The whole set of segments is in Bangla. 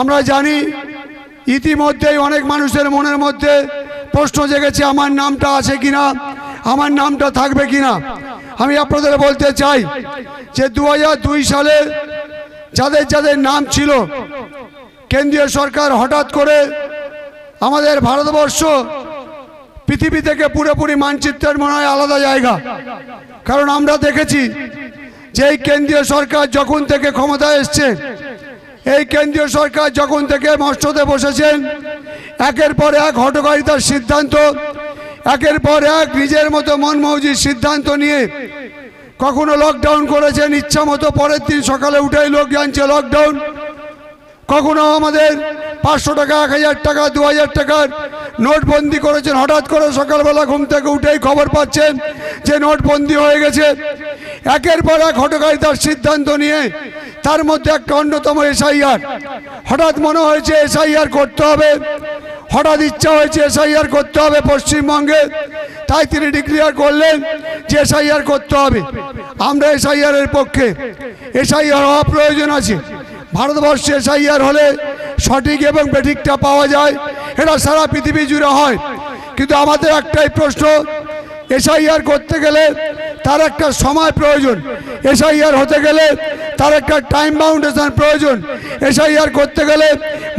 আমরা জানি ইতিমধ্যেই অনেক মানুষের মনের মধ্যে প্রশ্ন জেগেছে, আমার নামটা আছে কিনা, আমার নামটা থাকবে কিনা। আমি আপনাদের বলতে চাই যে দু দুই সালে যাদের যাদের নাম ছিল, কেন্দ্রীয় সরকার হঠাৎ করে আমাদের ভারতবর্ষ পৃথিবী থেকে পুরোপুরি মানচিত্রের মনে হয় আলাদা জায়গা। কারণ আমরা দেখেছি যে এই কেন্দ্রীয় সরকার যখন থেকে ক্ষমতায় এসছে এই কেন্দ্রীয় সরকার যখন থেকে মস্যতে বসেছেন, একের পর এক হটকারিতার সিদ্ধান্ত, একের পর এক নিজের মতো মন মৌজির সিদ্ধান্ত নিয়ে কখনো লকডাউন করেছেন, ইচ্ছা মতো পরের দিন সকালে উঠেই লোক জানছে লকডাউন কখনো আমাদের পাঁচশো টাকা, এক হাজার টাকা, দু হাজার টাকার নোটবন্দি করেছেন, হঠাৎ করে সকালবেলা ঘুম থেকে উঠেই খবর পাচ্ছেন যে নোটবন্দি হয়ে গেছে। একের পর এক হটকারিতার সিদ্ধান্ত নিয়ে তার মধ্যে একটা অন্যতম এসআইআর হঠাৎ মনে হয়েছে এসআইআর করতে হবে। হঠাৎ ইচ্ছা হয়েছে এসআইআর করতে হবে পশ্চিমবঙ্গে। তাই তিনি ডিক্লেয়ার করলেন যে এসআইআর করতে হবে। আমরা এসআইআর এর পক্ষে। এসআইআর হওয়া প্রয়োজন আছে। ভারতবর্ষে এসআইআর হলে সঠিক এবং বেঠিকটা পাওয়া যায়। এটা সারা পৃথিবী জুড়ে হয়। কিন্তু আমাদের একটাই প্রশ্ন এসআইআর করতে গেলে তার একটা সময় প্রয়োজন। এসআইআর হতে গেলে তার একটা টাইম বাউন্ডেশন প্রয়োজন। এসআইআর করতে গেলে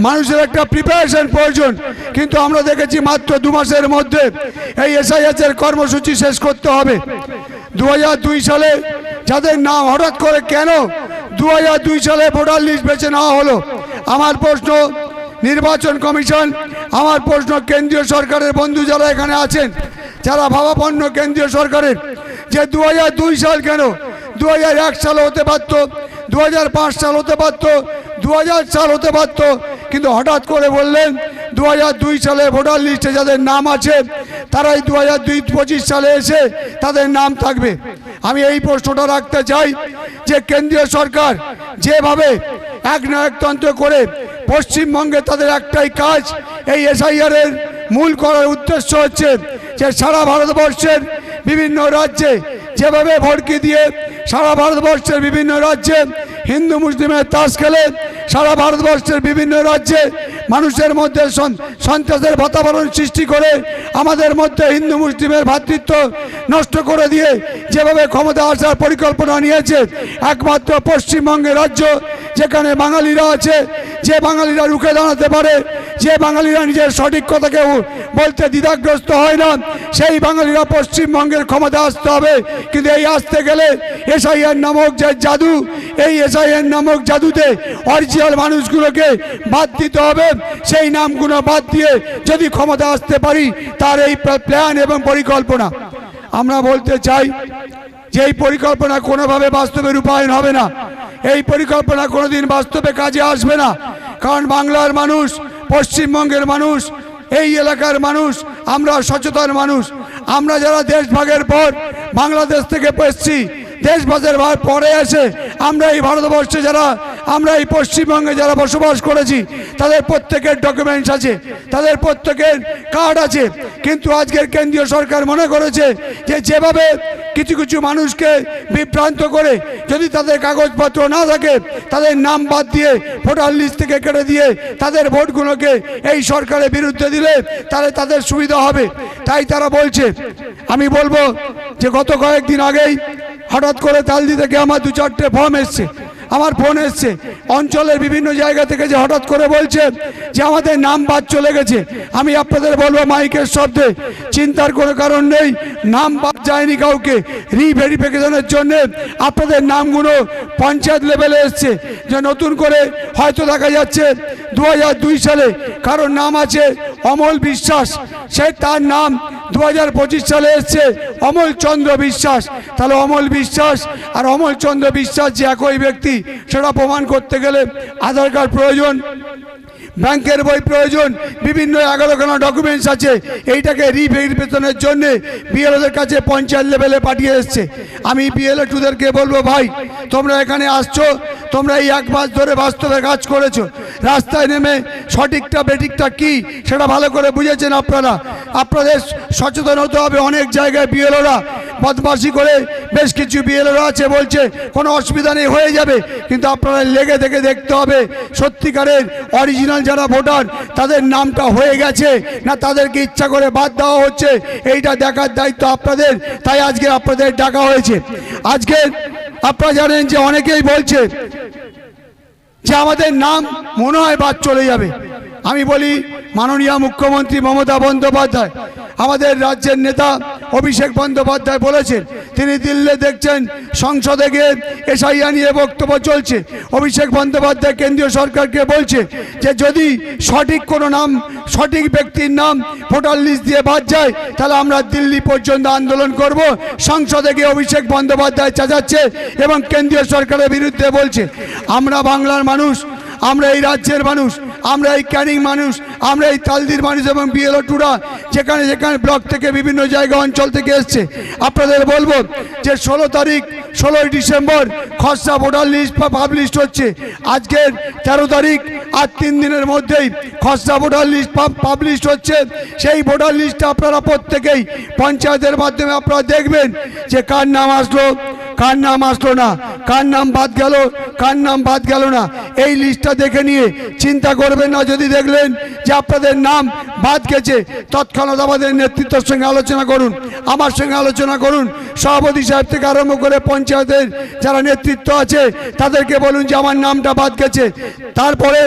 মানুষের একটা প্রিপারেশন প্রয়োজন। কিন্তু আমরা দেখেছি মাত্র দু মাসের মধ্যে এই এসআইআর কর্মসূচি শেষ করতে হবে। দু দুই সালে যাদের নাম হঠাৎ করে কেন দু দুই সালে ভোটার লিস্ট বেছে নেওয়া হলো? আমার প্রশ্ন, নির্বাচন কমিশন, আমার প্রশ্ন কেন্দ্রীয় সরকারের বন্ধু যারা এখানে আছেন, যারা ভাবাপন্ন কেন্দ্রীয় সরকারের যে দু হাজার দুই সাল কেন? দু হাজার এক সাল হতে পারতো দু হাজার পাঁচ সাল হতে পারতো দু হাজার সাল হতে পারতো, কিন্তু হঠাৎ করে বললেন দু হাজার দুই সালে ভোটার লিস্টে যাদের নাম আছে, তারাই দু হাজার দুই পঁচিশ সালে এসে তাদের নাম থাকবে। আমি এই প্রশ্নটা রাখতে চাই যে কেন্দ্রীয় সরকার যেভাবে এক নায়কতন্ত্র করে পশ্চিমবঙ্গে তাদের একটাই কাজ, এই এসআইআর এর মূল করার উদ্দেশ্য হচ্ছে যে সারা ভারতবর্ষের বিভিন্ন রাজ্যে যেভাবে ভড়কি দিয়ে সারা ভারতবর্ষের বিভিন্ন রাজ্যে হিন্দু, মুসলিমের তাস খেলে সারা ভারতবর্ষের বিভিন্ন রাজ্যে মানুষের মধ্যে সন- সন্ত্রাসের বাতাবরণ সৃষ্টি করে আমাদের মধ্যে হিন্দু, মুসলিমের ভ্রাতৃত্ব নষ্ট করে দিয়ে যেভাবে ক্ষমতা আসার পরিকল্পনা নিয়েছে, একমাত্র পশ্চিমবঙ্গের রাজ্য যেখানে বাঙালিরা আছে, যে বাঙালিরা রুখে দাঁড়াতে পারে যে বাঙালিরা নিজের সঠিক কথাকে উ- বলতে দ্বিধাগ্রস্ত হয় না, সেই বাঙালিরা পশ্চিমবঙ্গের ক্ষমতা আসতে হবে। কিন্তু এই আসতে গেলে এসআইআর নামক যে জাদু, এই এসআইআর নামক জাদুতে অরিজিনাল মানুষগুলোকে বাদ দিতে হবে। সেই নামগুলো বাদ দিয়ে যদি ক্ষমতা আসতে পারি, তার এই প্ল্যান এবং পরিকল্পনা। আমরা বলতে চাই যে এই পরিকল্পনা কোনোভাবে বাস্তবে রূপায়ণ হবে না। এই পরিকল্পনা কোনোদিন বাস্তবে কাজে আসবে না। কারণ বাংলার মানুষ পশ্চিমবঙ্গের মানুষ, এই এলাকার মানুষ, আমরা সচেতন মানুষ। আমরা যারা দেশভাগের পর বাংলাদেশ থেকে এসেছি, দেশভাগের ভাগ পরে এসে আমরা এই ভারতবর্ষে যারা আমরা এই পশ্চিমবঙ্গে যারা বসবাস করেছি, তাদের প্রত্যেকের ডকুমেন্টস আছে, তাদের প্রত্যেকের কার্ড আছে। কিন্তু আজকের কেন্দ্রীয় সরকার মনে করেছে যে যেভাবে কিছু কিছু মানুষকে বিভ্রান্ত করে, যদি তাদের কাগজপত্র না থাকে, তাদের নাম বাদ দিয়ে ভোটার লিস্ট থেকে কেটে দিয়ে তাদের ভোটগুলোকে এই সরকারের বিরুদ্ধে দিলে তাহলে তাদের সুবিধা হবে। তাই তারা বলছে, আমি বলব যে গত কয়েকদিন আগেই হঠাৎ করে তালদি থেকে আমার দু চারটে ফর্ম এসছে। আমার ফোন এসছে। অঞ্চলের বিভিন্ন জায়গা থেকে যে হঠাৎ করে বলছে যে আমাদের নাম বাদ চলে গেছে। আমি আপনাদের বলব মাইকের শব্দে, চিন্তার কোনো কারণ নেই, নাম বাদ যায়নি কাউকে। রিভেরিফিকেশনের জন্য আপনাদের নামগুলো পঞ্চায়েত লেভেলে এসছে। যে নতুন করে হয়তো দেখা যাচ্ছে দু সালে কারোর নাম আছে অমল বিশ্বাস, সে তার নাম দু হাজার পঁচিশ সালে এসছে। অমল চন্দ্র বিশ্বাস। তাহলে অমল বিশ্বাস আর অমল চন্দ্র বিশ্বাস যে একই ব্যক্তি, সেটা প্রমাণ করতে গেলে আধার কার্ড প্রয়োজন, ব্যাংকের বই প্রয়োজন, বিভিন্ন এগারোখানা ডকুমেন্টস আছে। এইটাকে রিভেরিফিকেশনের জন্য বিএলওদের কাছে পঞ্চায়েত লেভেলে পাঠিয়ে এসছে। আমি বিএলও টুদেরকে বলব, ভাই, তোমরা এখানে আসছো তোমরা এই এক মাস ধরে বাস্তবে কাজ করেছ। রাস্তায় নেমে সঠিকটা, বেঠিকটা কি সেটা ভালো করে বুঝেছেন আপনারা। আপনাদের সচেতন হতে হবে অনেক জায়গায় বিএলওরা। বদমাসি করে বেশ কিছু বিএলওরা আছে, বলছে কোনো অসুবিধা নেই, হয়ে যাবে। কিন্তু আপনারা লেগে থেকে দেখতে হবে, সত্যিকারের অরিজিনাল যারা ভোটার তাদের নামটা হয়ে গেছে না তাদেরকে ইচ্ছা করে বাদ দেওয়া হচ্ছে, এইটা দেখার দায়িত্ব আপনাদের। তাই আজকে আপনাদের ডাকা হয়েছে। আজকে আপনারা জানেন যে অনেকেই বলছে যে আমাদের নাম মনে হয় বাদ চলে যাবে। আমি বলি, মাননীয় মুখ্যমন্ত্রী মমতা বন্দ্যোপাধ্যায়, আমাদের রাজ্যের নেতা অভিষেক বন্দ্যোপাধ্যায় বলেছেন, তিনি দিল্লি দেখছেন, সংসদে গিয়ে এসআইয়া নিয়ে বক্তব্য চলছে। অভিষেক বন্দ্যোপাধ্যায় কেন্দ্রীয় সরকারকে বলছে যে, যদি সঠিক কোনো নাম, সঠিক ব্যক্তির নাম ভোটার লিস্ট দিয়ে বাদ যায়, তাহলে আমরা দিল্লি পর্যন্ত আন্দোলন করব। সংসদে গিয়ে অভিষেক বন্দ্যোপাধ্যায় চাচাচ্ছে এবং কেন্দ্রীয় সরকারের বিরুদ্ধে বলছে, আমরা বাংলার মানুষ, আমরা এই রাজ্যের মানুষ আমরা এই ক্যানিং মানুষ, আমরা এই তালদির মানুষ এবং বিএলও টুরা যেখানে যেখানে ব্লক থেকে বিভিন্ন জায়গা অঞ্চল থেকে এসছে। আপনাদের বলব যে ষোলো তারিখ, ষোলোই ডিসেম্বর খসড়া ভোটার লিস্ট বা পাবলিশ হচ্ছে। আজকের তেরো তারিখ, আর তিন দিনের মধ্যেই খসড়া ভোটার লিস্ট পাবলিশ হচ্ছে। সেই ভোটার লিস্টটা আপনারা প্রত্যেকেই পঞ্চায়েতের মাধ্যমে আপনারা দেখবেন যে কার নাম আসলো কার নাম আসলো না? কার নাম বাদ গেল? কার নাম বাদ গেল না? এই লিস্টটা দেখে নিয়ে চিন্তা করবেন না, যদি দেখলেন যে আপনাদের নাম বাদ গেছে, তৎক্ষণাৎ আমাদের নেতৃত্বের সঙ্গে আলোচনা করুন। আমার সঙ্গে আলোচনা করুন। সভাপতি সাহেব থেকে আরম্ভ করে পঞ্চায়েতের যারা নেতৃত্ব আছে, তাদেরকে বলুন যে আমার নামটা বাদ গেছে। তারপরে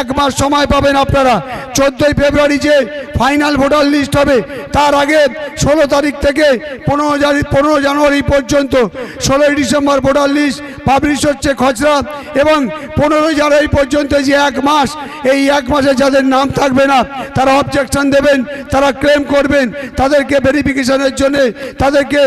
এক মাস সময় পাবেন আপনারা। চোদ্দোই ফেব্রুয়ারি যে ফাইনাল ভোটার লিস্ট হবে তার আগে ষোলো তারিখ থেকে পনেরো পনেরো জানুয়ারি পর্যন্ত ষোলোই ডিসেম্বর ভোটার লিস্ট পাবলিশ হচ্ছে খসড়া এবং পনেরোই জানুয়ারি পর্যন্ত যে এক মাস, এই এক মাসে যাদের নাম থাকবে না, তারা অবজেকশন দেবেন, তারা ক্লেম করবেন, তাদেরকে ভেরিফিকেশনের জন্যে, তাদেরকে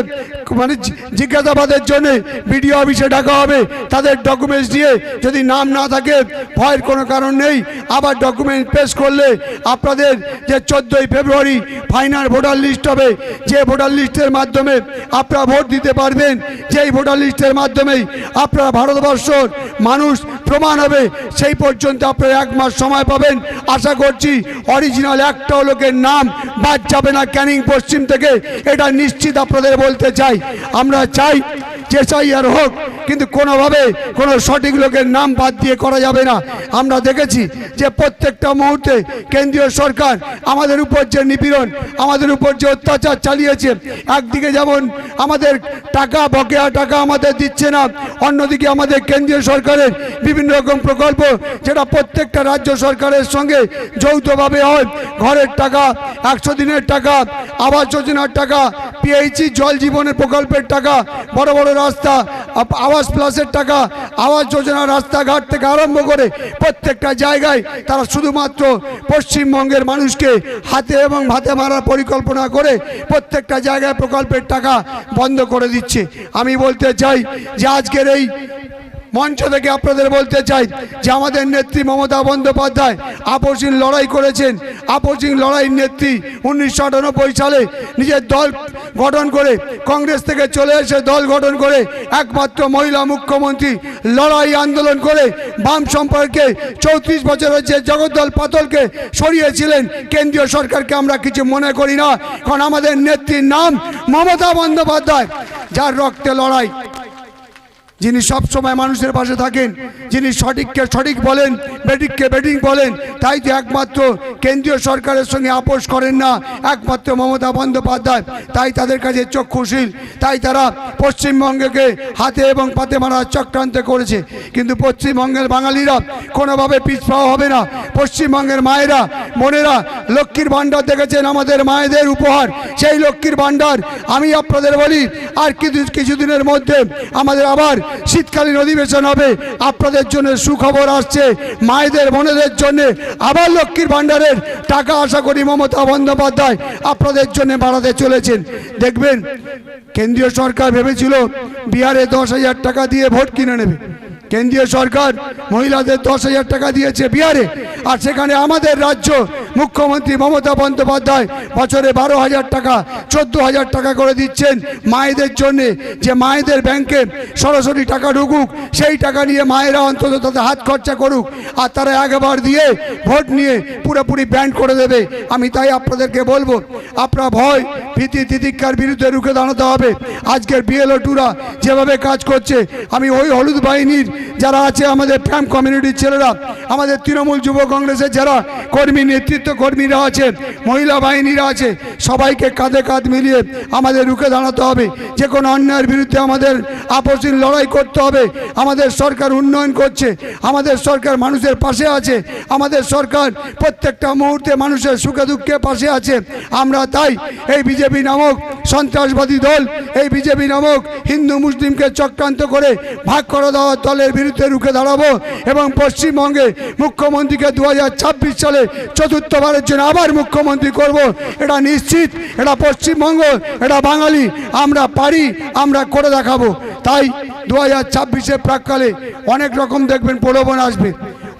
মানে জিজ্ঞাসাবাদের জন্যে বিডিও অফিসে ডাকা হবে। তাদের ডকুমেন্টস দিয়ে যদি নাম না থাকে, ভয়ের কোনো কারণ নেই, আবার ডকুমেন্ট পেশ করলে আপনাদের যে চোদ্দোই ফেব্রুয়ারি ফাইনাল ভোটার লিস্ট হবে। যে ভোটার লিস্টের মাধ্যমে আপনারা ভোট দিতে পারবেন, যেই ভোটার লিস্টের মাধ্যমেই আপনারা ভারতবর্ষর মানুষ প্রমাণ হবে। সেই পর্যন্ত আপনারা এক মাস সময় পাবেন। আশা করছি অরিজিনাল একটাও লোকের নাম বাদ যাবে না ক্যানিং পশ্চিম থেকে। এটা নিশ্চিত আপনাদের বলতে চাই। আমরা চাই যে চাই আর হোক, কিন্তু কোনোভাবে কোনো সঠিক লোকের নাম বাদ দিয়ে করা যাবে না। আমরা দেখেছি যে প্রত্যেকটা মুহূর্তে কেন্দ্রীয় সরকার আমাদের উপর যে নিপীড়ন, আমাদের উপর যে অত্যাচার চালিয়েছে, একদিকে যেমন আমাদের টাকা, বকেয়া টাকা আমাদের দিচ্ছে না, অন্যদিকে আমাদের কেন্দ্রীয় সরকারের বিভিন্ন রকম প্রকল্প যেটা প্রত্যেকটা রাজ্য সরকারের সঙ্গে যৌথভাবে হয়। ঘরের টাকা, একশো দিনের টাকা, আবাস যোজনার টাকা পিএইচি জল জীবনের প্রকল্পের টাকা, বড় বড় রাস্তা আবাস প্লাসের টাকা, আবাস যোজনা রাস্তাঘাট থেকে আরম্ভ করে প্রত্যেকটা জায়গায় তারা শুধুমাত্র পশ্চিমবঙ্গের মানুষকে হাতে এবং ভাতে মারার পরিকল্পনা করে প্রত্যেকটা জায়গায় প্রকল্পের টাকা বন্ধ করে দিচ্ছে। আমি বলতে চাই যে আজকের এই মঞ্চ থেকে আপনাদের বলতে চাই যে আমাদের নেত্রী মমতা বন্দ্যোপাধ্যায় আপসীন লড়াই করেছেন। আপসীন লড়াইয়ের নেত্রী উনিশশো আটানব্বই সালে নিজের দল গঠন করে কংগ্রেস থেকে চলে এসে দল গঠন করে একমাত্র মহিলা মুখ্যমন্ত্রী লড়াই আন্দোলন করে বাম সম্পর্কে চৌত্রিশ বছরের যে জগদ্দল পাতলকে সরিয়েছিলেন, কেন্দ্রীয় সরকারকে আমরা কিছু মনে করি না। কারণ আমাদের নেত্রীর নাম মমতা বন্দ্যোপাধ্যায়, যার রক্তে লড়াই। যিনি সব সময় মানুষের পাশে থাকেন, যিনি সঠিককে সঠিক বলেন, বেটিককে বেটিং বলেন, তাই তো একমাত্র কেন্দ্রীয় সরকারের সঙ্গে আপোষ করেন না, একমাত্র মমতা বন্দ্যোপাধ্যায়, তাই তাদের কাছে চক্ষুশীল, তাই তারা পশ্চিমবঙ্গকে হাতে এবং পাতে মারার চক্রান্ত করেছে। কিন্তু পশ্চিমবঙ্গের বাঙালিরা কোনোভাবে পিছপাও হবে না। পশ্চিমবঙ্গের মায়েরা, বোনেরা, লক্ষ্মীর ভাণ্ডার দেখেছেন আমাদের মায়েদের উপহার। সেই লক্ষ্মীর ভাণ্ডার আমি আপনাদের বলি, আর কিছু কিছুদিনের মধ্যে আমাদের আবার শীতকালীন অধিবেশন হবে। আপনাদের জন্য সুখবর আসছে। মায়েদের, বোনেদের জন্য আবার লক্ষ্মীর ভাণ্ডারের টাকা আশা করি মমতা বন্দ্যোপাধ্যায় আপনাদের জন্য বাড়াতে চলেছেন। দেখবেন, কেন্দ্রীয় সরকার ভেবেছিল বিহারে দশ হাজার টাকা দিয়ে ভোট কিনে নেবে। কেন্দ্রীয় সরকার মহিলাদের দশ হাজার টাকা দিয়েছে বিহারে। আর সেখানে আমাদের রাজ্য মুখ্যমন্ত্রী মমতা বন্দ্যোপাধ্যায় বছরে বারো হাজার টাকা, চোদ্দ হাজার টাকা করে দিচ্ছেন মায়েদের জন্যে। যে মায়েদের ব্যাংকে সরাসরি টাকা ঢুকুক, সেই টাকা নিয়ে মায়েরা অন্তত তাদের হাত খরচা করুক আর তারা একবার দিয়ে ভোট নিয়ে পুরোপুরি ব্যান্ড করে দেবে। আমি তাই আপনাদেরকে বলব, আপনারা ভয় ভীতি তিতিক্ষার বিরুদ্ধে রুখে দাঁড়াতে হবে। আজকের বিএলও টুরা যেভাবে কাজ করছে, আমি ওই হলুদ বাহিনীর যারা আছে আমাদের ফ্যাম কমিউনিটির ছেলেরা, আমাদের তৃণমূল যুব কংগ্রেসের যারা কর্মী নেতৃত্ব কর্মীরা আছে, মহিলা বাহিনীরা আছে, সবাইকে কাঁধে কাঁধ মিলিয়ে আমাদের রুখে দাঁড়াতে হবে। যে কোনো অন্যায়ের বিরুদ্ধে আমাদের আপসীন লড়াই করতে হবে। আমাদের সরকার উন্নয়ন করছে, আমাদের সরকার মানুষের পাশে আছে, আমাদের সরকার প্রত্যেকটা মুহূর্তে মানুষের সুখে দুঃখে পাশে আছে। আমরা তাই এই বিজেপি নামক সন্ত্রাসবাদী দল, এই বিজেপি নামক হিন্দু মুসলিমকে চক্রান্ত করে ভাগ করে দেওয়া দলের বিরুদ্ধে রুখে দাঁড়াবো এবং পশ্চিমবঙ্গে মুখ্যমন্ত্রীকে দু হাজার ছাব্বিশ সালে চতুর্থবারের জন্য আবার মুখ্যমন্ত্রী করব। এটা নিশ্চিত, এটা পশ্চিমবঙ্গ, এটা বাঙালি। আমরা পারি, আমরা করে দেখাবো। তাই দু হাজার ছাব্বিশের প্রাককালে অনেক রকম দেখবেন প্রলোভন আসবে।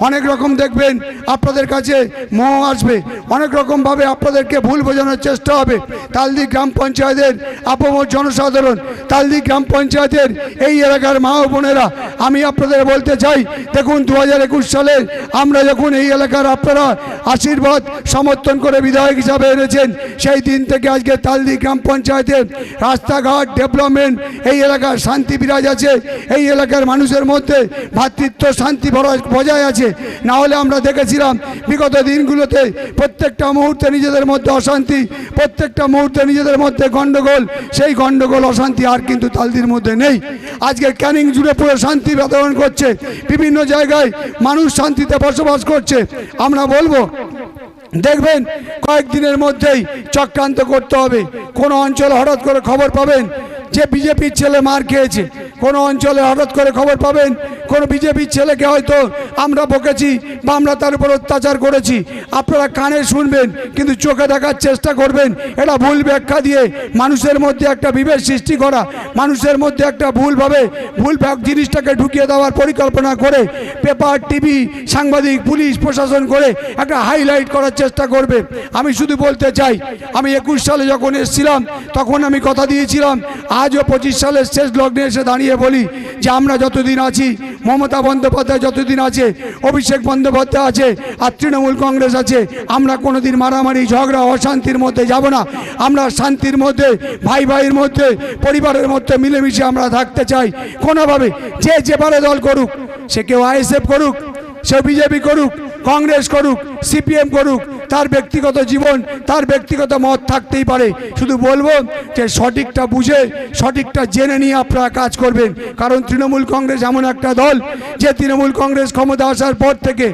অনেক রকম দেখবেন, আপনাদের কাছে মোহ আসবে। অনেক রকমভাবে আপনাদেরকে ভুল বোঝানোর চেষ্টা হবে। তালদি গ্রাম পঞ্চায়েতের আপমর জনসাধারণ, তালদি গ্রাম পঞ্চায়েতের এই এলাকার মা বোনেরা, আমি আপনাদের বলতে চাই, দেখুন দু হাজার একুশ সালে আমরা যখন এই এলাকার আপনারা আশীর্বাদ সমর্থন করে বিধায়ক হিসাবে এনেছেন, সেই দিন থেকে আজকে তালদি গ্রাম পঞ্চায়েতের রাস্তাঘাট ডেভেলপমেন্ট, এই এলাকার শান্তি বিরাজ আছে, এই এলাকার মানুষের মধ্যে ভ্রাতৃত্ব শান্তি বজায় আছে না হলে আমরা দেখেছিলাম বিগত দিনগুলোতে প্রত্যেকটা মুহূর্তে নিজেদের মধ্যে অশান্তি, প্রত্যেকটা মুহূর্তে নিজেদের মধ্যে গণ্ডগোল সেই গণ্ডগোল অশান্তি আর কিন্তু তালদির মধ্যে নেই। আজকে ক্যানিং জুড়ে পুরো শান্তি বাতাবরণ করছে, বিভিন্ন জায়গায় মানুষ শান্তিতে বসবাস করছে। আমরা বলব, দেখবেন কয়েকদিনের মধ্যেই চক্রান্ত করতে হবে। কোনো অঞ্চলে হঠাৎ করে খবর পাবেন যে বিজেপির ছেলে মার খেয়েছে, কোনো অঞ্চলে হঠাৎ করে খবর পাবেন? কোনো বিজেপির ছেলেকে হয়তো আমরা বকেছি বা আমরা তার উপর অত্যাচার করেছি। আপনারা কানে শুনবেন, কিন্তু চোখে দেখার চেষ্টা করবেন। এটা ভুল ব্যাখ্যা দিয়ে মানুষের মধ্যে একটা বিভেদ সৃষ্টি করা, মানুষের মধ্যে একটা ভুলভাবে ভুল জিনিসটাকে ঢুকিয়ে দেওয়ার পরিকল্পনা করে পেপার, টিভি, সাংবাদিক, পুলিশ, প্রশাসন করে একটা হাইলাইট করার চেষ্টা করবে। আমি শুধু বলতে চাই, আমি একুশ সালে যখন এসেছিলাম, তখন আমি কথা দিয়েছিলাম আজও পঁচিশ সালের শেষ লগ্নে এসে দাঁড়িয়ে বলি যে আমরা যতদিন আছি, মমতা বন্দ্যোপাধ্যায় যতদিন আছে, অভিষেক বন্দ্যোপাধ্যায় আছে, আর তৃণমূল কংগ্রেস আছে, আমরা কোনোদিন মারামারি, ঝগড়া, অশান্তির মধ্যে যাব না। আমরা শান্তির মধ্যে, ভাই ভাইয়ের মধ্যে, পরিবারের মধ্যে মিলেমিশে আমরা থাকতে চাই। কোনোভাবে যে যেবারে দল করুক, সে কেউ আইএসএফ করুক, সে বিজেপি করুক, কংগ্রেস করুক, সিপিএম করুক তার ব্যক্তিগত জীবন, তার ব্যক্তিগত মত থাকতেই পারে। শুধু বলব যে সঠিকটা বুঝে, সঠিকটা জেনে নিয়ে আপনারা কাজ করবেন। কারণ তৃণমূল কংগ্রেস এমন একটা দল যে তৃণমূল কংগ্রেস ক্ষমতা আসার পর থেকে,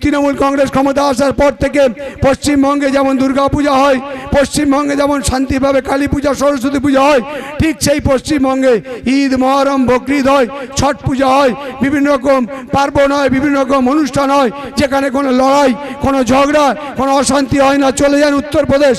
তৃণমূল কংগ্রেস ক্ষমতা আসার পর থেকে পশ্চিমবঙ্গে যেমন দুর্গা পূজা হয়, পশ্চিমবঙ্গে যেমন শান্তিভাবে কালী পূজা, সরস্বতী পূজা হয়, ঠিক সেই পশ্চিমবঙ্গে ঈদ, মহরম, বকরিদ হয়, ছট পূজা হয়, বিভিন্ন রকম পার্বণ হয়, বিভিন্ন রকম অনুষ্ঠান হয়, যেখানে কোনো লড়াই, কোনো ঝগড়া, কোনো অশান্তি হয় না। চলে যান উত্তরপ্রদেশ,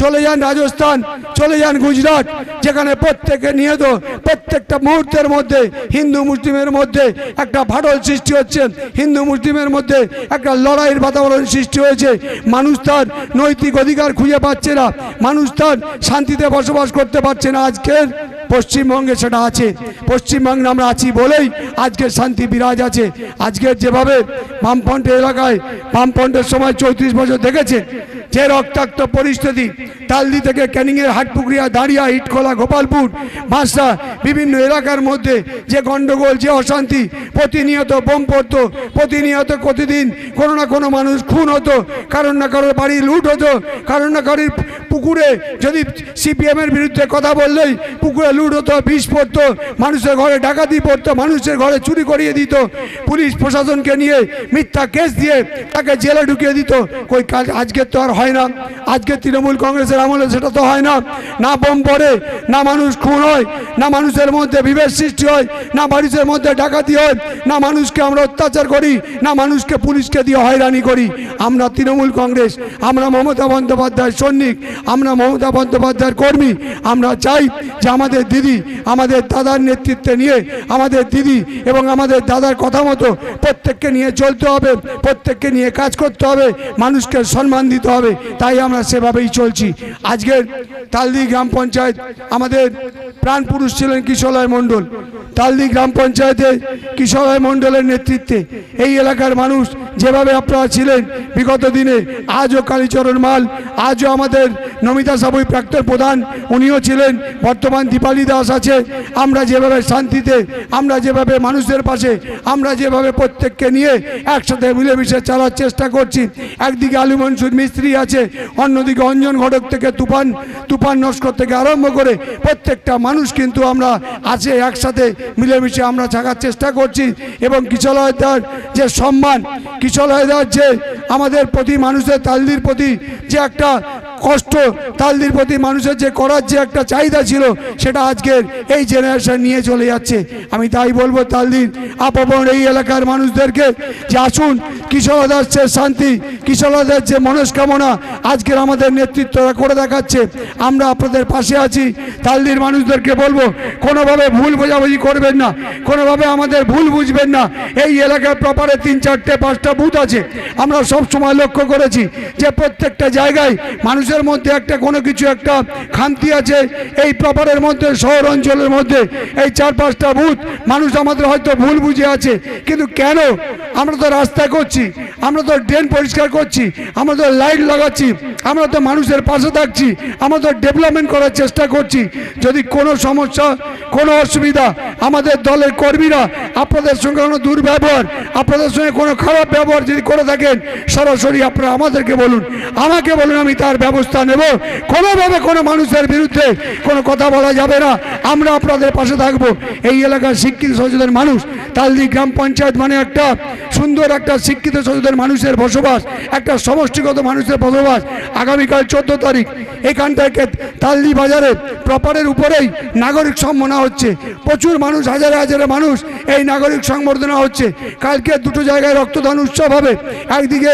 চলে যান রাজস্থান, চলে যান গুজরাট, যেখানে প্রত্যেকে নিহত। প্রত্যেকটা মুহূর্তের মধ্যে হিন্দু মুসলিমের মধ্যে একটা ফাটল সৃষ্টি হচ্ছে। হিন্দু মুসলিমের মধ্যে একটা লড়াইয়ের বাতাবরণ সৃষ্টি হয়েছে। মানুষ তার নৈতিক অধিকার খুঁজে পাচ্ছে না। মানুষ তার শান্তিতে বসবাস করতে পারছে না আজকের পশ্চিমবঙ্গে সেটা আছে। পশ্চিমবঙ্গে আমরা আছি বলেই আজকে শান্তি বিরাজ আছে। আজকের যেভাবে বামফ্রন্ট এলাকায় বামফ্রন্টের সময় চৌত্রিশ বছর দেখেছে, যে রক্তাক্ত পরিস্থিতি, তালদি থেকে ক্যানিংয়ের হাটপুকুরিয়া দাঁড়িয়া, ইটখোলা, গোপালপুর বাঁশা বিভিন্ন এলাকার মধ্যে যে গণ্ডগোল যে অশান্তি, প্রতিনিয়ত বোম পড়তো, প্রতিনিয়ত প্রতিদিন কোনো না কোনো মানুষ খুন হতো কারণ না কারোর বাড়ি লুট হতো কারণ না কারোর পুকুরে যদি সিপিএমের বিরুদ্ধে কথা বললেই পুকুরে লুট হতো বিষ পড়তো, মানুষের ঘরে ডাকাতি পড়তো, মানুষের ঘরে চুরি করিয়ে দিত, পুলিশ প্রশাসনকে নিয়ে মিথ্যা কেস দিয়ে তাকে জেলে ঢুকিয়ে দিত। কই কাজ আজকে তো আর হয় না, আজকে তৃণমূল কংগ্রেসের আমলে সেটা তো হয় না। না বোম পড়ে, না মানুষ খুন হয়, না মানুষের মধ্যে বিভেদ সৃষ্টি হয়, না মানুষের মধ্যে ডাকাতি হয়, না মানুষকে আমরা অত্যাচার করি, না মানুষকে পুলিশকে দিয়ে হয়রানি করি। আমরা তৃণমূল কংগ্রেস, আমরা মমতা বন্দ্যোপাধ্যায়ের সৈনিক, আমরা মমতা বন্দ্যোপাধ্যায়ের কর্মী, আমরা চাই যে আমাদের দিদি আমাদের দাদার নেতৃত্বে নিয়ে আমাদের দিদি এবং আমাদের দাদার কথা মতো প্রত্যেককে নিয়ে চলতে হবে, প্রত্যেককে নিয়ে কাজ করতে হবে, মানুষকে সম্মান দিতে হবে, তাই আমরা সেভাবেই চলছি। আজকের তালদি গ্রাম পঞ্চায়েত আমাদের প্রাণ পুরুষ ছিলেন কিশোরয় মণ্ডল। তালদি গ্রাম পঞ্চায়েতে কিশোরয় মণ্ডলের নেতৃত্বে এই এলাকার মানুষ যেভাবে আপনারা ছিলেন, বিগত দিনে আজও কালীচরণ মাল, আজও আমাদের নমিতা সাবুই প্রাক্তন প্রধান, উনিও ছিলেন, বর্তমান দীপালি দাস আছে, আমরা যেভাবে শান্তিতে, আমরা যেভাবে মানুষের পাশে, আমরা যেভাবে প্রত্যেককে নিয়ে একসাথে মিলেমিশে চালার চেষ্টা করছি। একদিকে আলু মনসুর মিস্ত্রি আছে, অন্যদিকে অঞ্জন ঘটক থেকে তুফান তুফান নস্কর থেকে আরম্ভ করে প্রত্যেকটা মানুষ কিন্তু আমরা আছে, একসাথে মিলেমিশে আমরা থাকার চেষ্টা করছি। এবং কিশলয়দার যে সম্মান কিশলয়দার যে আমাদের প্রতি মানুষের তালদির প্রতি যে একটা কষ্ট, তালদির প্রতি মানুষের যে করার যে একটা চাহিদা ছিল, সেটা আজকের এই জেনারেশন নিয়ে চলে যাচ্ছে। আমি তাই বলব, তালদির আপন এই এলাকার মানুষদেরকে যে আসুন কিশোরদার যে শান্তি কিশোরদার যে মনস্কামনা আজকের আমাদের নেতৃত্বরা করে দেখাচ্ছে। আমরা আপনাদের পাশে আছি। তালদির মানুষদেরকে বলব, কোনোভাবে ভুল বোঝাবুঝি করবেন না, কোনোভাবে আমাদের ভুল বুঝবেন না। এই এলাকার প্রপারে তিন, চারটে, পাঁচটা বুথ আছে। আমরা সব সময় লক্ষ্য করেছি যে প্রত্যেকটা জায়গায় মানুষের মধ্যে একটা, কোনো কিছু একটা খান্তি আছে, এই প্রপারের মধ্যে, শহর অঞ্চলের মধ্যে, এই চার পাঁচটা বুথ মানুষ আমাদের হয়তো ভুল বুঝে আছে, কিন্তু কেন? আমরা তো রাস্তা করছি, আমরা তো ড্রেন পরিষ্কার করছি, আমরা তো লাইট লাগাচ্ছি, আমরা তো মানুষের পাশে থাকছি, আমরা তো ডেভেলপমেন্ট করার চেষ্টা করছি। যদি কোনো সমস্যা, কোনো অসুবিধা আমাদের দলের কর্মীরা, আপনাদের সঙ্গে কোনো দুর্ব্যবহার, আপনাদের সঙ্গে কোনো খারাপ ব্যবহার যদি করে থাকেন, সরাসরি আপনারা আমাদেরকে বলুন, আমাকে বলুন, আমি তার ব্যবস্থা নেব কোনোভাবে কোনো মানুষের বিরুদ্ধে কোনো কথা বলা যাবে না। আমরা আপনাদের পাশে থাকব। এই এলাকার শিক্ষিত সচেতন মানুষ, তালদি গ্রাম পঞ্চায়েত মানে একটা সুন্দর একটা শিক্ষিত সচেতন মানুষের বসবাস, একটা সমষ্টিগত মানুষের বসবাস আগামীকাল চোদ্দ তারিখ। এখান থেকে তালদি বাজারে প্রপারের উপরেই নাগরিক সম্মাননা হচ্ছে। প্রচুর মানুষ, হাজারে হাজারে মানুষ এই নাগরিক সংবর্ধনা হচ্ছে। কালকে দুটো জায়গায় রক্তদান উৎসব হবে। একদিকে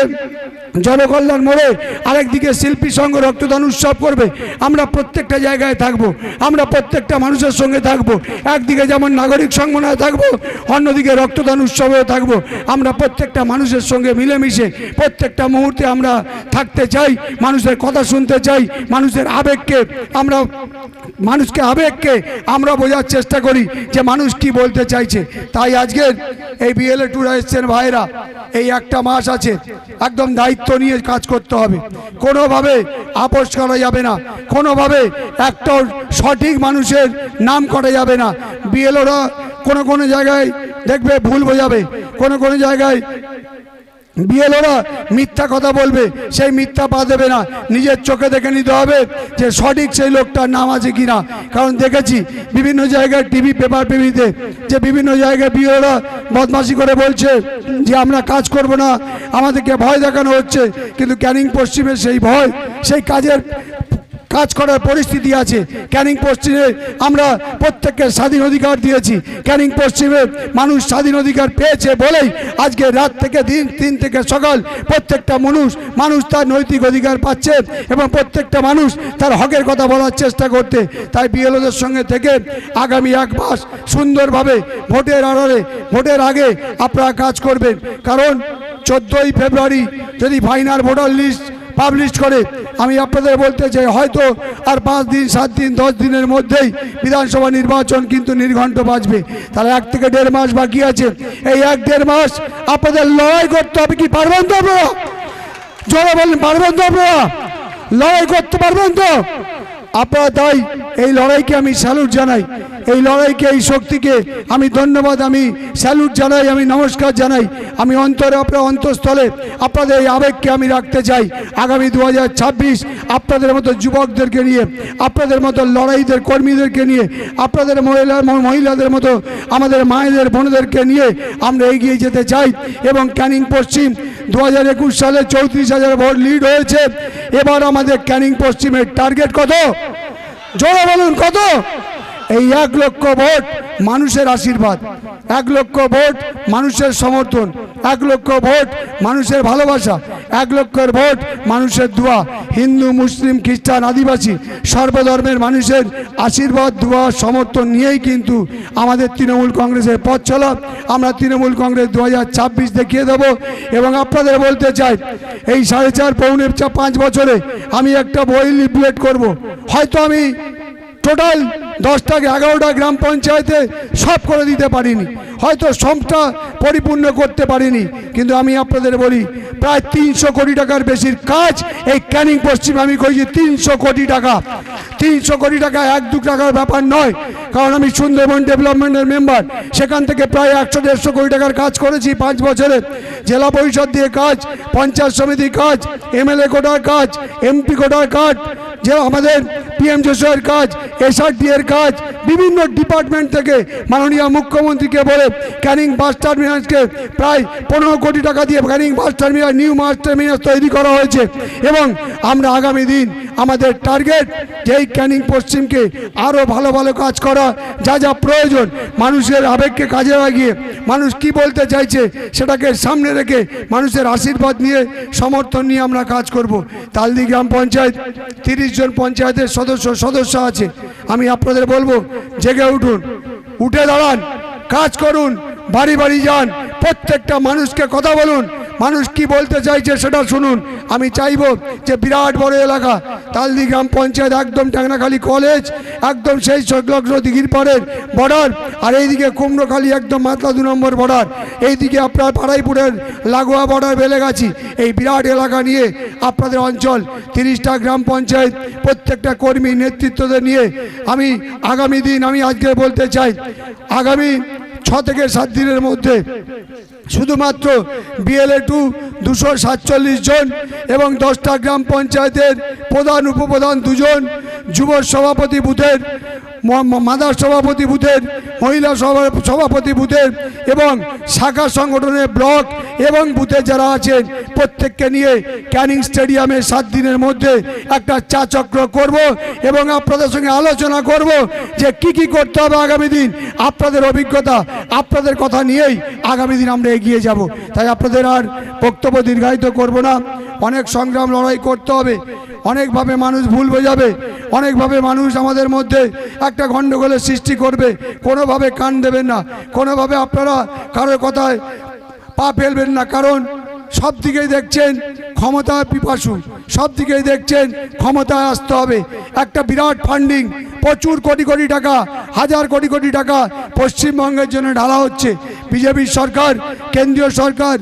জনকল্যাণ মোড়ে, আরেকদিকে শিল্পী সংঘ রক্তদান উৎসব করবে। আমরা প্রত্যেকটা জায়গায় থাকব। আমরা প্রত্যেকটা মানুষের সঙ্গে থাকব। একদিকে যেমন নাগরিক সংগঠনে থাকব, অন্যদিকে রক্তদান উৎসবেও থাকব। আমরা প্রত্যেকটা মানুষের সঙ্গে মিলেমিশে প্রত্যেকটা মুহূর্তে আমরা থাকতে চাই, মানুষের কথা শুনতে চাই, মানুষের আবেগকে আমরা, মানুষকে আবেগকে আমরা বোঝার চেষ্টা করি যে মানুষ কি বলতে চাইছে। তাই আজকের এই বিএলএ ট্যুরে এসছেন ভাইরা এই একটা মাস আছে, একদম দায়িত্ব নিয়ে কাজ করতে হবে। কোনোভাবে আপোষ করা যাবে না। কোনোভাবে একটা সঠিক মানুষের নাম করা যাবে না। বিএলওরা কোনো কোনো জায়গায় দেখবে ভুল বোঝাবে, কোনো কোনো জায়গায় বিএলওরা মিথ্যা কথা বলবে, সেই মিথ্যা পা দেবে না। নিজের চোখে দেখে নিতে হবে যে সঠিক সেই লোকটার নাম আছে কি না কারণ দেখেছি বিভিন্ন জায়গায় টিভি পেপার টিভিতে যে বিভিন্ন জায়গায় বিএলওরা বদমাশি করে বলছে যে আমরা কাজ করব না, আমাদেরকে ভয় দেখানো হচ্ছে। কিন্তু ক্যানিং পশ্চিমে সেই ভয়, সেই কাজের কাজ করার পরিস্থিতি আছে। ক্যানিং পশ্চিমে আমরা প্রত্যেককে স্বাধীন অধিকার দিয়েছি। ক্যানিং পশ্চিমে মানুষ স্বাধীন অধিকার পেয়েছে বলেই আজকে রাত থেকে দিন, তিন থেকে সকাল প্রত্যেকটা মানুষ মানুষ তার নৈতিক অধিকার পাচ্ছে এবং প্রত্যেকটা মানুষ তার হকের কথা বলার চেষ্টা করতে তাই বিএলওদের সঙ্গে থেকে আগামী এক মাস সুন্দরভাবে ভোটের আড়ালে, ভোটের আগে আপনারা কাজ করবেন। কারণ চোদ্দোই ফেব্রুয়ারি যদি ফাইনাল ভোটার লিস্ট পাবলিশ করে আমি আপনাদের বলতে চাই, হয়তো আর পাঁচ দিন, সাত দিন, দশ দিনের মধ্যেই বিধানসভা নির্বাচন কিন্তু নির্ঘণ্ট বাঁচবে তাহলে এক থেকে দেড় মাস বাকি আছে। এই এক দেড় মাস আপনাদের লড়াই করতে হবে কি পারবেন তো আপনারা? জোরে বলেন পারবেন তো আপনারা? লড়াই করতে পারবেন তো? আপনারা তাই এই লড়াইকে আমি স্যালুট জানাই। এই লড়াইকে, এই শক্তিকে আমি ধন্যবাদ, আমি স্যালুট জানাই, আমি নমস্কার জানাই। আমি অন্তরে, আপনার অন্তঃস্থলে আপনাদের এই আবেগকে আমি রাখতে চাই। আগামী দু হাজার ছাব্বিশ আপনাদের মতো যুবকদেরকে নিয়ে, আপনাদের মতো লড়াইদের কর্মীদেরকে নিয়ে, আপনাদের মহিলা, মহিলাদের মতো আমাদের মায়েদের, বোনদেরকে নিয়ে আমরা এগিয়ে যেতে চাই এবং ক্যানিং পশ্চিম দু হাজার একুশ সালে চৌত্রিশ হাজার ভোট লিড হয়েছে। এবার আমাদের ক্যানিং পশ্চিমের টার্গেট কত? জোরে বলুন, কত? এই এক লক্ষ ভোট মানুষের আশীর্বাদ, এক লক্ষ ভোট মানুষের সমর্থন, এক লক্ষ ভোট মানুষের ভালোবাসা, এক লক্ষের ভোট মানুষের দোয়া। হিন্দু, মুসলিম, খ্রিস্টান, আদিবাসী সর্বধর্মের মানুষের আশীর্বাদ, দোয়া, সমর্থন নিয়েই কিন্তু আমাদের তৃণমূল কংগ্রেসের পথ চলা। আমরা তৃণমূল কংগ্রেস দু হাজার ছাব্বিশ দেখিয়ে দেব এবং আপনাদের বলতে চাই, এই সাড়ে চার, পৌনে পাঁচ বছরে আমি একটা বই লিফলেট করব। হয়তো আমি টোটাল দশটা এগারোটা গ্রাম পঞ্চায়েতে সব করে দিতে পারিনি। হয়তো সবটা পরিপূর্ণ করতে পারিনি, কিন্তু আমি আপনাদের বলি, প্রায় তিনশো কোটি টাকার বেশির কাজ এই ক্যানিং পশ্চিম আমি কইছি তিনশো কোটি টাকা। তিনশো কোটি টাকা এক দু টাকার ব্যাপার নয়, কারণ আমি সুন্দরবন ডেভেলপমেন্টের মেম্বার। সেখান থেকে প্রায় একশো দেড়শো কোটি টাকার কাজ করেছি পাঁচ বছরে। জেলা পরিষদ দিয়ে কাজ, পঞ্চায়েত সমিতি কাজ, এমএলএ কোটার কাজ, এমপি কোটার কাজ, যে আমাদের পিএম যশোর কাজ এসআরটি এর কাজ, বিভিন্ন ডিপার্টমেন্ট থেকে মাননীয় মুখ্যমন্ত্রীকে বলে ক্যানিং বাস টার্মিনাসকে প্রায় পনেরো কোটি টাকা দিয়ে Canning bus terminus new bus terminus তৈরি করা হয়েছে। এবং আমরা আগামী দিন আমাদের টার্গেট যেই ক্যানিং পশ্চিমকে আরও ভালো ভালো কাজ করা, যা যা প্রয়োজন, মানুষের আবেগকে কাজে লাগিয়ে, মানুষ কি বলতে চাইছে সেটাকে সামনে রেখে মানুষের আশীর্বাদ নিয়ে, সমর্থন নিয়ে আমরা কাজ করব। তালদি গ্রাম পঞ্চায়েত, তিরিশ জন পঞ্চায়েতের সদস্য সদস্য সদস্য আছে। আমি আপনাদের বলব, জেগে উঠুন। উঠে দাঁড়ান, কাজ করুন, বাড়ি বাড়ি যান, প্রত্যেকটা মানুষকে কথা বলুন। মানুষ কি বলতে চাইছে সেটা শুনুন। আমি চাইব যে বিরাট বড় এলাকা, তালদি গ্রাম পঞ্চায়েত একদম টাংনাখালী কলেজ, একদম সেই সংলগ্ন দিঘির পাড়ের বর্ডার, আর এইদিকে কুমড়োখালী একদম মাতলা দু নম্বর বর্ডার। এইদিকে আপনার পাড়াইপুরের লাগোয়া বর্ডার বেলেগাছি এই বিরাট এলাকা নিয়ে আপনাদের অঞ্চল, তিরিশটা গ্রাম পঞ্চায়েত, প্রত্যেকটা কর্মী নেতৃত্বদের নিয়ে আমি আগামী দিন আমি আজকে বলতে চাই, আগামী ছ থেকে সাত দিনের মধ্যে শুধুমাত্র বিএলএ টু দুশো সাতচল্লিশ জন এবং দশটা গ্রাম পঞ্চায়েতের প্রধান, উপপ্রধান দুজন যুব সভাপতি বুথের মাদার সভাপতি বুথের, মহিলা সভা- সভাপতি বুথের এবং শাখা সংগঠনের ব্লক এবং বুথে যারা আছেন প্রত্যেককে নিয়ে ক্যানিং স্টেডিয়ামে সাত দিনের মধ্যে একটা চা চক্র করব এবং আপনাদের সঙ্গে আলোচনা করব যে কি কি করতে হবে আগামী দিন। আপনাদের অভিজ্ঞতা, আপনাদের কথা নিয়েই আগামী দিন আমরা এগিয়ে যাব। তাই আপনাদের আর বক্তব্য দীর্ঘায়িত করব না। অনেক সংগ্রাম লড়াই করতে হবে। অনেকভাবে মানুষ ভুল বোঝাবে, অনেকভাবে মানুষ আমাদের মধ্যে একটা গণ্ডগোলের সৃষ্টি করবে, কোনোভাবে কান দেবেন না, কোনোভাবে আপনারা কারোর কথায় পা ফেলবেন না, কারণ সব দিকেই দেখছেন ক্ষমতা পিপাসু, সব দিকেই দেখছেন ক্ষমতায় আসতে হবে, একটা বিরাট ফান্ডিং প্রচুর কোটি কোটি টাকা, হাজার কোটি কোটি টাকা পশ্চিমবঙ্গের জন্য ঢালা হচ্ছে। বিজেপি সরকার, কেন্দ্রীয় সরকার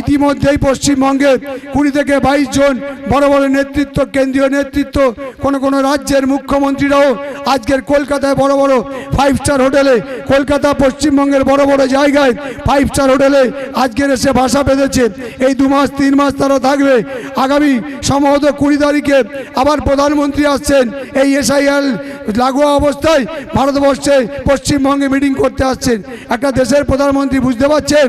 ইতিমধ্যেই পশ্চিমবঙ্গে কুড়ি থেকে বাইশ জন বড় বড় নেতৃত্ব, কেন্দ্রীয় নেতৃত্ব, কোনো কোনো রাজ্যের মুখ্যমন্ত্রীরাও আজকের কলকাতায় বড় বড় ফাইভ স্টার হোটেলে কলকাতা পশ্চিমবঙ্গের বড় বড় জায়গায় ফাইভ স্টার হোটেলে আজকের এসে বাসা বেঁধেছে। এই দু মাস, তিন মাস তারা থাকবে। আগামী সম্ভবত কুড়ি তারিখে আবার প্রধানমন্ত্রী আসছেন, এই এসআইএল লাগোয়া অবস্থায় ভারতবর্ষে পশ্চিমবঙ্গে মিটিং করতে আসছেন। একটা দেশের প্রধানমন্ত্রী বুঝতে পারছেন?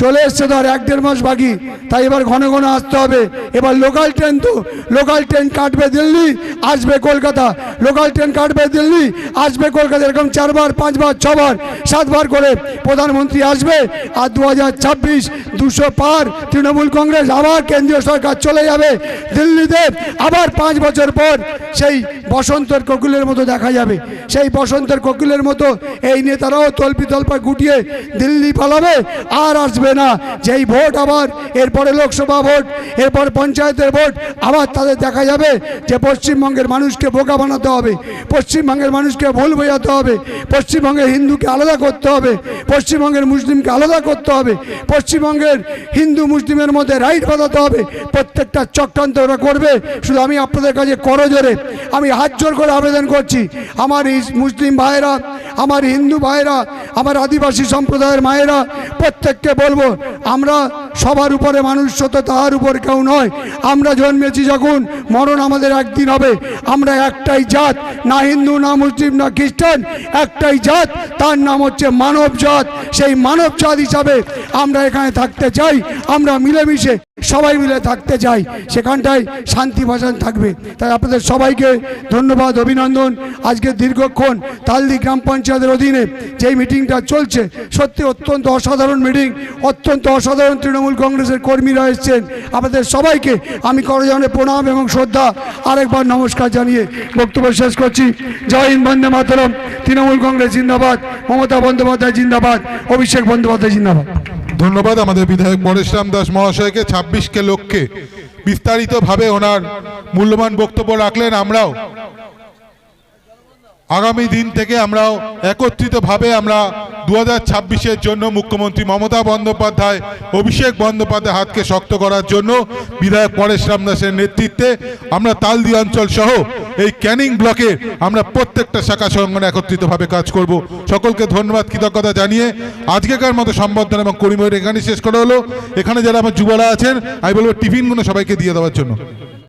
চলে এসছে ধর এক দেড় মাস বাকি। তাই এবার ঘন ঘন আসতে হবে। এবার লোকাল ট্রেন তো। লোকাল ট্রেন কাটবে দিল্লি, আসবে কলকাতা। লোকাল ট্রেন কাটবে দিল্লি, আসবে কলকাতা। এরকম চারবার, পাঁচবার, ছবার, সাতবার করে প্রধানমন্ত্রী আসবে। আর দু হাজার ছাব্বিশ দুশো পার তৃণমূল কংগ্রেস আবার কেন্দ্রীয় সরকার চলে যাবে দিল্লিতে। আবার পাঁচ বছর পর সেই বসন্তের কোকিলের মতো দেখা যাবে। সেই বসন্তের কোকিলের মতো এই নেতারাও তল্পি তল্পা গুটিয়ে দিল্লি পালাবে, আর আসবে না যেই ভোট আবার, এরপরে লোকসভা ভোট, এরপর পঞ্চায়েতের ভোট, আবার তাদের দেখা যাবে যে পশ্চিমবঙ্গের মানুষকে বোকা বানাতে হবে, পশ্চিমবঙ্গের মানুষকে ভুল বোঝাতে হবে, পশ্চিমবঙ্গের হিন্দুকে আলাদা করতে হবে, পশ্চিমবঙ্গের মুসলিমকে আলাদা করতে হবে, পশ্চিমবঙ্গের হিন্দু মুসলিমের মধ্যে রাইট বাঁধাতে হবে, প্রত্যেকটা চক্রান্ত ওরা করবে। শুধু আমি আপনাদের কাছে করজোরে আমি হাত জোর করে আবেদন করছি, আমার মুসলিম ভাইয়েরা, আমার হিন্দু ভাইয়েরা, আমার আদিবাসী সম্প্রদায়ের মায়েরা, প্রত্যেককে বলব আমরা সবার উপরে মানুষ তো তাহার উপর কেউ নয়। আমরা জন্মেছি যখন মরণ আমাদের একদিন হবে। আমরা একটাই জাত, না হিন্দু, না মুসলিম, না খ্রিস্টান, একটাই জাত, তার নাম হচ্ছে মানব জাত। সেই মানব জাত হিসাবে আমরা এখানে থাকতে চাই, আমরা মিলেমিশে সবাই মিলে থাকতে চাই। সেখানটায় শান্তি ভাষণ থাকবে। তাই আপনাদের সবাইকে ধন্যবাদ, অভিনন্দন। আজকে দীর্ঘক্ষণ তালদি গ্রাম পঞ্চায়েতের অধীনে যেই মিটিংটা চলছে, সত্যি অত্যন্ত অসাধারণ মিটিং, অত্যন্ত অসাধারণ তৃণমূল তৃণমূল কংগ্রেসের কর্মীরা এসছেন। আপনাদের সবাইকে আমি করজনে প্রণাম এবং শ্রদ্ধা। আরেকবার নমস্কার জানিয়ে বক্তব্য শেষ করছি। জয় হিন্দ, বন্দে মাতরম। তৃণমূল কংগ্রেস জিন্দাবাদ। মমতা বন্দ্যোপাধ্যায় জিন্দাবাদ। অভিষেক বন্দ্যোপাধ্যায় জিন্দাবাদ। ধন্যবাদ আমাদের বিধায়ক পরেশরাম দাস মহাশয়কে, ছাব্বিশকে লক্ষ্যে বিস্তারিতভাবে ওনার মূল্যবান বক্তব্য রাখলেন আমরাও। আগামী দিন থেকে আমরাও একত্রিতভাবে আমরা দু হাজার জন্য মুখ্যমন্ত্রী মমতা বন্দ্যোপাধ্যায়, অভিষেক বন্দ্যোপাধ্যায় হাতকে শক্ত করার জন্য বিধায়ক পরেশ রাম দাসের নেতৃত্বে আমরা তালদি অঞ্চল সহ এই ক্যানিং ব্লকে আমরা প্রত্যেকটা শাখা সংগঠন একত্রিতভাবে কাজ করব। সকলকে ধন্যবাদ, কৃতজ্ঞতা জানিয়ে আজকেকার মতো সম্বর্ধনা এবং করিময়ের এখানে শেষ করা হলো। এখানে যারা আমার যুবরা আছেন, আমি বলব টিফিনগুলো সবাইকে দিয়ে দেওয়ার জন্য।